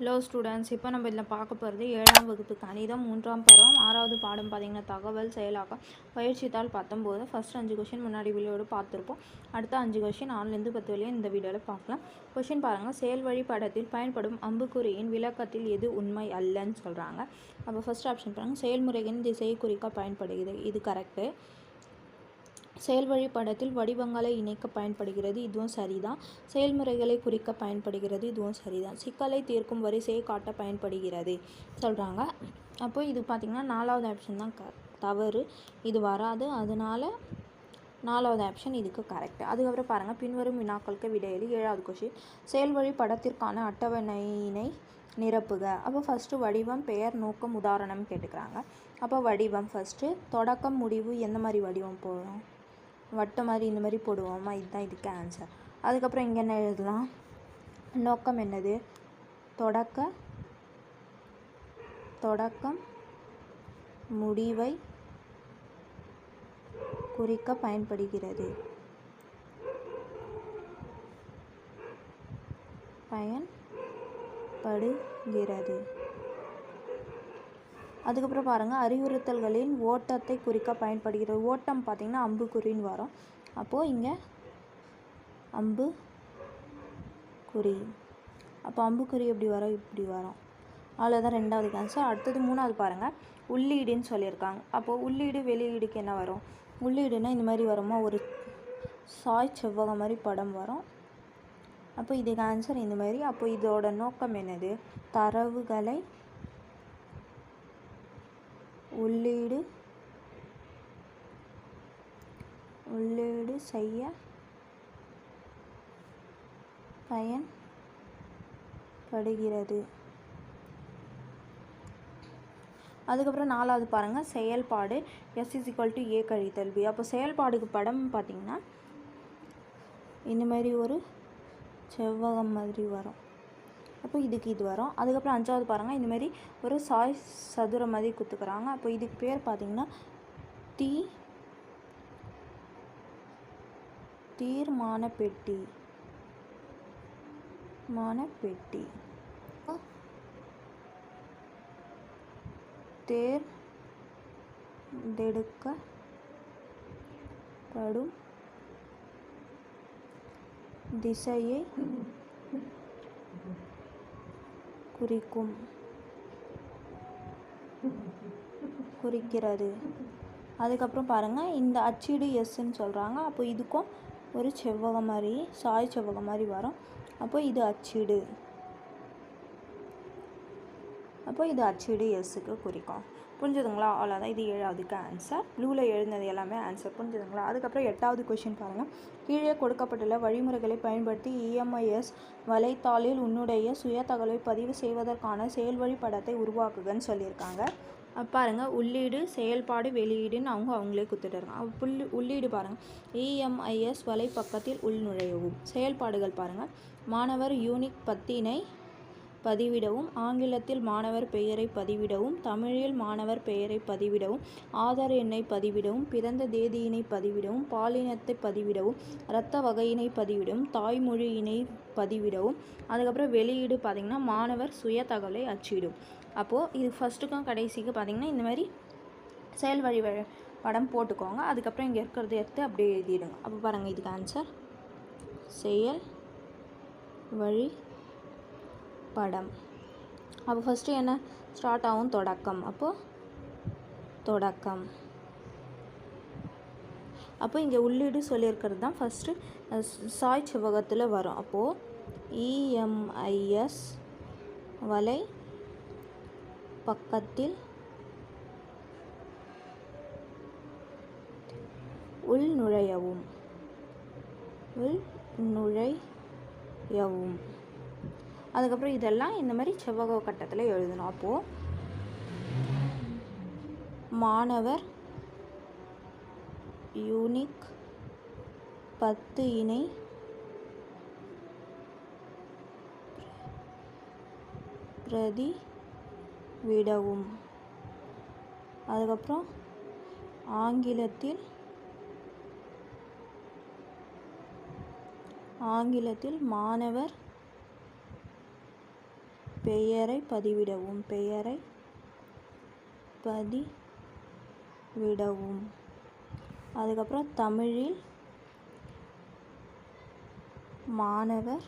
Hello students இப்போ நம்ம இதில் பார்க்க போகிறது ஏழாம் வகுப்பு கணிதம் மூன்றாம் பருவம் ஆறாவது பாடம் பார்த்தீங்கன்னா தகவல் செயலாக்கம் பயிற்சித்தாள் பத்தொம்போது. ஃபஸ்ட் அஞ்சு கொஷின் முன்னாடி வீடியோடு பார்த்துருப்போம். அடுத்த அஞ்சு கொஷின் ஆறுலேருந்து பத்து வரையும் இந்த வீடியோவில் பார்க்கலாம். கொஷின் பாருங்கள். செயல் வழி படத்தில் பயன்படும் அம்புக்குறியின் விளக்கத்தில் எது உண்மை அல்லன்னு சொல்கிறாங்க. அப்போ ஃபஸ்ட் ஆப்ஷன் பாருங்கள். செயல்முறைகளின் திசையை குறிக்க பயன்படுகிறது. இது கரெக்டு செயல்வழி படத்தில் வடிவங்களை இணைக்க பயன்படுகிறது. இதுவும் சரிதான். செயல்முறைகளை குறிக்க பயன்படுகிறது. இதுவும் சரிதான். சிக்கலை தீர்க்கும் வரிசையை காட்ட பயன்படுகிறது. சொல்கிறாங்க அப்போ இது பார்த்திங்கன்னா நாலாவது ஆப்ஷன் தான். க தவறு. இது வராது. அதனால நாலாவது ஆப்ஷன் இதுக்கு கரெக்ட் அதுக்கப்புறம் பாருங்கள் பின்வரும் வினாக்களுக்கு விடையில் ஏழாவது கொஷின் செயல்வழி படத்திற்கான அட்டவணையினை நிரப்புக. அப்போ ஃபஸ்ட்டு வடிவம் பெயர் நோக்கம் உதாரணம் கேட்டுக்கிறாங்க. அப்போ வடிவம் ஃபஸ்ட்டு தொடக்கம் முடிவு எந்த மாதிரி வடிவம் போகிறோம் வட்டம் மாதிரி இந்த மாதிரி போடுவோமா? இதுதான் இதுக்கு ஆன்சர் அதுக்கப்புறம் இங்கே என்ன எழுதலாம்? நோக்கம் என்னது? தொடக்க தொடக்கம் முடிவை குறிக்க பயன்படுகிறது. பயன்படுகிறது. அதுக்கப்புறம் பாருங்கள் அறிவுறுத்தல்களின் ஓட்டத்தை குறிக்க பயன்படுகிறது. ஓட்டம் பார்த்திங்கன்னா அம்புக்குறின்னு வரும். அப்போது இங்கே அம்பு குறி அப்போ அம்புக்குறி எப்படி வரும்? இப்படி வரும். அவ்வளோதான் ரெண்டாவது ஆன்சர் அடுத்தது மூணாவது பாருங்கள் உள்ளீடுன்னு சொல்லியிருக்காங்க. அப்போது உள்ளீடு வெளியீடுக்கு என்ன வரும்? உள்ளீடுனா இந்த மாதிரி வருமா? ஒரு சாய் செவ்வகம் மாதிரி படம் வரும். அப்போ இதுக்கு ஆன்சர் இந்த மாதிரி. அப்போ இதோட நோக்கம் என்னது? தரவுகளை உள்ளீடு. உள்ளீடு செய்ய. பயன்படுகிறது அதுக்கப்புறம் நாலாவது பாருங்கள் செயல்பாடு S is equal to A கழித்தல் பி அப்போ செயல்பாடுக்கு படம் பார்த்திங்கன்னா இந்த மாதிரி ஒரு செவ்வகம் மாதிரி வரும். அப்போ இதுக்கு இது வரும். அதுக்கப்புறம் அஞ்சாவது பாருங்கள் இந்தமாரி ஒரு சாய் சதுர மாதிரி குத்துக்கிறாங்க. அப்போ இதுக்கு பேர் பார்த்தீங்கன்னா தீ தீர்மான பெட்டி மான பெட்டி தேர்ந்தெடுக்கப்படும் திசையை குறிக்கும். குறிக்கிறது. அதுக்கப்புறம் பாருங்கள் இந்த அச்சீடு எஸ்ன்னு சொல்கிறாங்க அப்போ இதுக்கும் ஒரு செவ்வகம் மாதிரி சாய் செவ்வகம் மாதிரி வரும். அப்போ இது அச்சீடு. அப்போ இது அச்சீடு எஸ்ஸுக்கு குறிக்கும். புரிஞ்சுதுங்களா? அவ்வளோதான் இது ஏழாவதுக்கு ஆன்சர் ப்ளூவில் எழுந்தது எல்லாமே ஆன்சர் புரிஞ்சுதுங்களா? அதுக்கப்புறம் எட்டாவது கொஷின் பாருங்கள் கீழே கொடுக்கப்பட்டுள்ள வழிமுறைகளை பயன்படுத்தி இஎம்ஐஎஸ் வலைத்தாளில் உன்னுடைய சுய தகவலை பதிவு செய்வதற்கான செயல்வழி படத்தை உருவாக்குகன்னு சொல்லியிருக்காங்க. பாருங்கள் உள்ளீடு செயல்பாடு வெளியீடுன்னு அவங்க அவங்களே கொடுத்துட்டுருக்காங்க புள்ளி உள்ளீடு பாருங்கள் இஎம்ஐஎஸ் வலை பக்கத்தில் உள்நுழையவும். செயல்பாடுகள் பாருங்கள் மாணவர் யூனிக் பத்தினை பதிவிடவும் ஆங்கிலத்தில் மாணவர் பெயரை பதிவிடவும் தமிழில் மாணவர் பெயரை பதிவிடவும் ஆதார் எண்ணை பதிவிடவும் பிறந்த தேதியினை பதிவிடவும் பாலினத்தை பதிவிடவும் இரத்த வகையினை பதிவிடவும் தாய்மொழியினை பதிவிடவும் அதுக்கப்புறம் வெளியீடு பார்த்திங்கன்னா மாணவர் சுய தகவலை அச்சிடும். அப்போது இது ஃபஸ்ட்டுக்கும் கடைசிக்கு பார்த்திங்கன்னா இந்த மாதிரி செயல் வழி படம் போட்டுக்கோங்க. அதுக்கப்புறம் இங்கே இருக்கிறத எடுத்து அப்படியே எழுதிடுங்க. அப்போ பாருங்கள் இதுக்கு ஆன்சர் செயல் வழி படம். அப்போ ஃபஸ்ட்டு என்ன? ஸ்டார்ட் ஆகும் தொடக்கம். அப்போது தொடக்கம். அப்போ இங்கே உள்ளீடு சொல்லியிருக்கிறது தான் ஃபஸ்ட்டு சாய் செவ்வகத்தில் வரும். அப்போது இஎம்ஐஎஸ் வலை பக்கத்தில் உள் நுழையவும். உள் நுழையவும். அதுக்கப்புறம் இதெல்லாம் இந்த மாதிரி செவ்வக கட்டத்தில் எழுதணும். அப்போது மாணவர் யூனிக் பத்து இணை பிரதி விடவும். அதுக்கப்புறம் ஆங்கிலத்தில் ஆங்கிலத்தில் மாணவர் பெயரை பதிவிடவும் பெயரை பதிவிடவும். அதுக்கப்புறம் தமிழில் மாணவர்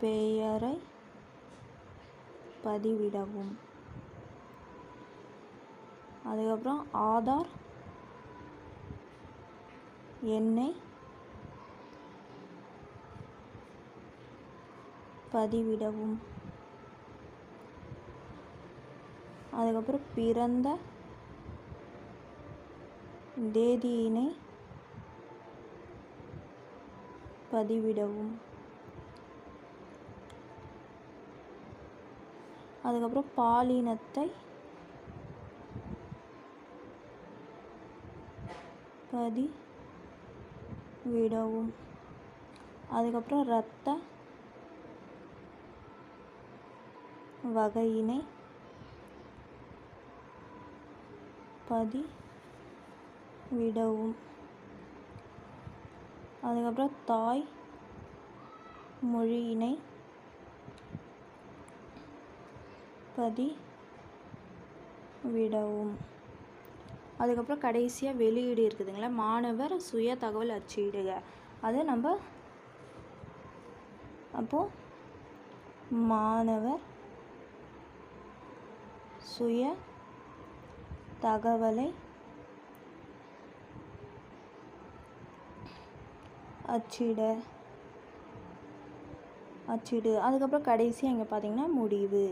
பெயரை பதிவிடவும். அதுக்கப்புறம் ஆதார் எண்ணை பதிவிடவும். அதுக்கப்புறம் பிறந்த தேதியினை பதிவிடவும். அதுக்கப்புறம் பாலினத்தை பதி விடவும் அதுக்கப்புறம் ரத்த வகையினை பதிவிடவும். அதுக்கப்புறம் தாய் மொழியினை பதிவிடவும். அதுக்கப்புறம் கடைசியாக வெளியீடு இருக்குதுங்களா? மாணவர் சுய தகவல் அச்சிடுக. அதை நம்ம அப்போது மாணவர் சுய தகவலை அச்சிட அச்சிடு. அதுக்கப்புறம் கடைசியாக இங்கே பார்த்தீங்கன்னா முடிவு.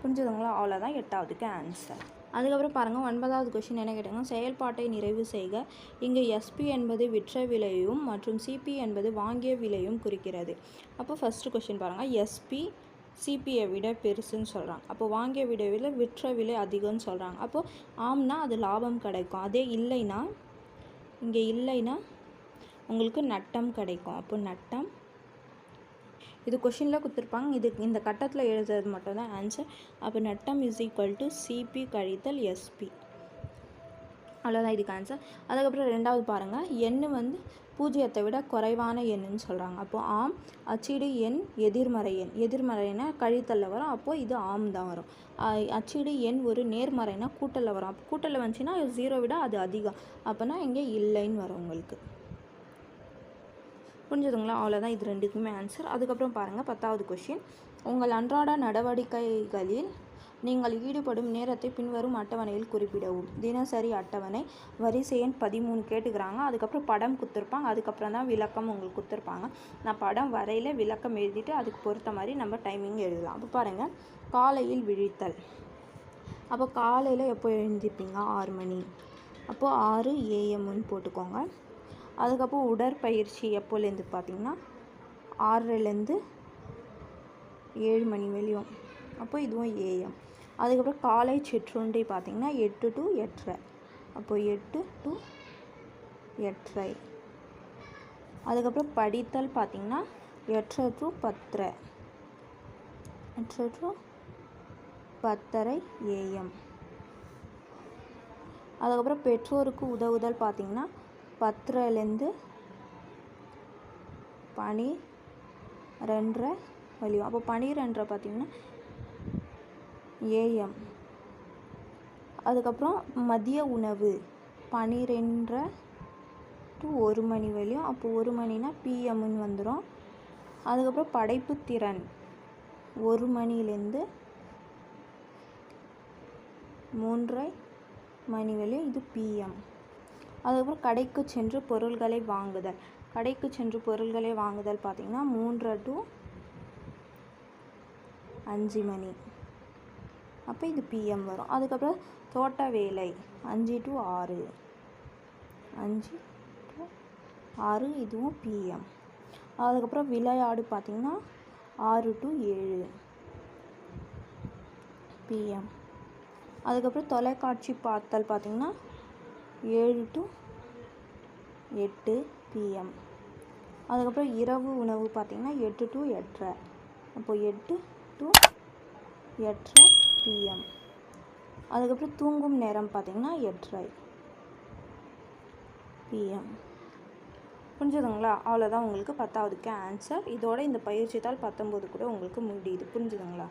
புரிஞ்சுதுங்களா? அவ்வளோதான் எட்டாவதுக்கு ஆன்சர் அதுக்கப்புறம் பாருங்கள் ஒன்பதாவது கொஷின் என்ன கேட்டாங்கன்னா செயல்பாட்டை நிறைவு செய்க. இங்கே எஸ்பி என்பது விற்ற விலையும் மற்றும் சிபி என்பது வாங்கிய விலையும் குறிக்கிறது. அப்போ ஃபஸ்ட்டு கொஷின் பாருங்கள் எஸ்பி சிபியை விட பெருசுன்னு சொல்கிறாங்க அப்போ வாங்கிய விட விலை விற்ற விலை அதிகம்னு சொல்கிறாங்க அப்போது ஆம்னா அது லாபம் கிடைக்கும். அதே இல்லைன்னா இங்கே இல்லைன்னா உங்களுக்கு நட்டம் கிடைக்கும். அப்போ நட்டம் இது கொஷினில் கொடுத்துருப்பாங்க. இது இந்த கட்டத்தில் எழுதுறது மட்டும்தான் ஆன்சர் அப்போ நட்டம் இஸ் ஈக்குவல் டு சிபி கழித்தல் எஸ்பி அவ்வளோதான் இதுக்கு ஆன்சர் அதுக்கப்புறம் ரெண்டாவது பாருங்கள் எண்ணு வந்து பூஜ்ஜியத்தை விட குறைவான எண்ணுன்னு சொல்கிறாங்க அப்போது ஆம் அச்சீடு எண் எதிர்மறை எண். எதிர்மறைனா கழித்தலில் வரும். அப்போது இது ஆம் தான் வரும். அ- அச்சீடு எண் ஒரு நேர்மறைனா கூட்டலில் வரும். அப்போ கூட்டலில் வந்துச்சுன்னா ஜீரோ விட அது அதிகம். அப்போனா இங்கே இல்லைன்னு வரும் உங்களுக்கு. புரிஞ்சுதுங்களா? அவ்வளோதான் இது ரெண்டுக்குமே ஆன்சர் அதுக்கப்புறம் பாருங்கள் பத்தாவது கொஷின் உங்கள் அன்றாட நடவடிக்கைகளில் நீங்கள் ஈடுபடும் நேரத்தை பின்வரும் அட்டவணையில் குறிப்பிடவும். தினசரி அட்டவணை வரிசை எண் பதிமூணு கேட்டுக்கிறாங்க. அதுக்கப்புறம் படம் கொடுத்துருப்பாங்க. அதுக்கப்புறம் தான் விளக்கம் உங்களுக்கு கொடுத்துருப்பாங்க. நான் படம் வரையில் விளக்கம் எழுதிட்டு அதுக்கு பொறுத்த மாதிரி நம்ம டைமிங் எழுதலாம். அப்போ பாருங்கள் காலையில் விழித்தல். அப்போ காலையில் எப்போ எழுந்திருப்பீங்க? ஆறு மணி. அப்போது ஆறு ஏஎம்னு போட்டுக்கோங்க. அதுக்கப்புறம் உடற்பயிற்சி எப்போலேருந்து பார்த்தீங்கன்னா ஆறரைலேருந்து ஏழு மணி வரையும். அப்போ இதுவும் ஏஎம் அதுக்கப்புறம் காலை சிற்றுண்டி பார்த்திங்கன்னா எட்டு டு எட்டரை. அப்போது எட்டு டு எட்டரை. அதுக்கப்புறம் படித்தல் பார்த்தீங்கன்னா எட்டரை டு பத்தரை. எட்டரை டு பத்தரை ஏஎம் அதுக்கப்புறம் பெற்றோருக்கு உதவுதல் பார்த்திங்கன்னா பத்தரைலேருந்து பனி ரெண்டரை வலியும் அப்போ பனிரெண்டரை பார்த்தீங்கன்னா ஏஎம். அதுக்கப்புறம் மதிய உணவு பனிரெண்டரை டு ஒரு மணி வரையும். அப்போ ஒரு மணினா பிஎம்னு வந்துடும் அதுக்கப்புறம் படைப்பு திறன் ஒரு மணிலேருந்து மூன்றரை மணி வரையும் இது பிஎம் அதுக்கப்புறம் கடைக்கு சென்று பொருள்களை வாங்குதல். கடைக்கு சென்று பொருள்களை வாங்குதல் பார்த்திங்கன்னா மூன்றரை டு அஞ்சு மணி. அப்போ இது பிஎம் வரும். அதுக்கப்புறம் தோட்ட வேலை அஞ்சு டு ஆறு. அஞ்சு டு ஆறு இதுவும் பிஎம் அதுக்கப்புறம் விளையாடு பார்த்திங்கன்னா ஆறு டு ஏழு. பிஎம் அதுக்கப்புறம் தொலைக்காட்சி பார்த்தல் பார்த்திங்கன்னா ஏழு டு எட்டு பிஎம் அதுக்கப்புறம் இரவு உணவு பார்த்திங்கன்னா எட்டு டு எட்டரை. அப்போது எட்டு டு எட்டரை பிஎம் அதுக்கப்புறம் தூங்கும் நேரம் பார்த்திங்கன்னா எட்ரை பிஎம் புரிஞ்சுதுங்களா? அவ்வளோதான் உங்களுக்கு பத்தாவதுக்கு ஆன்சர் இதோட இந்த பயிற்சி தாள் பத்தொம்போது கூட உங்களுக்கு முடியுது. புரிஞ்சுதுங்களா?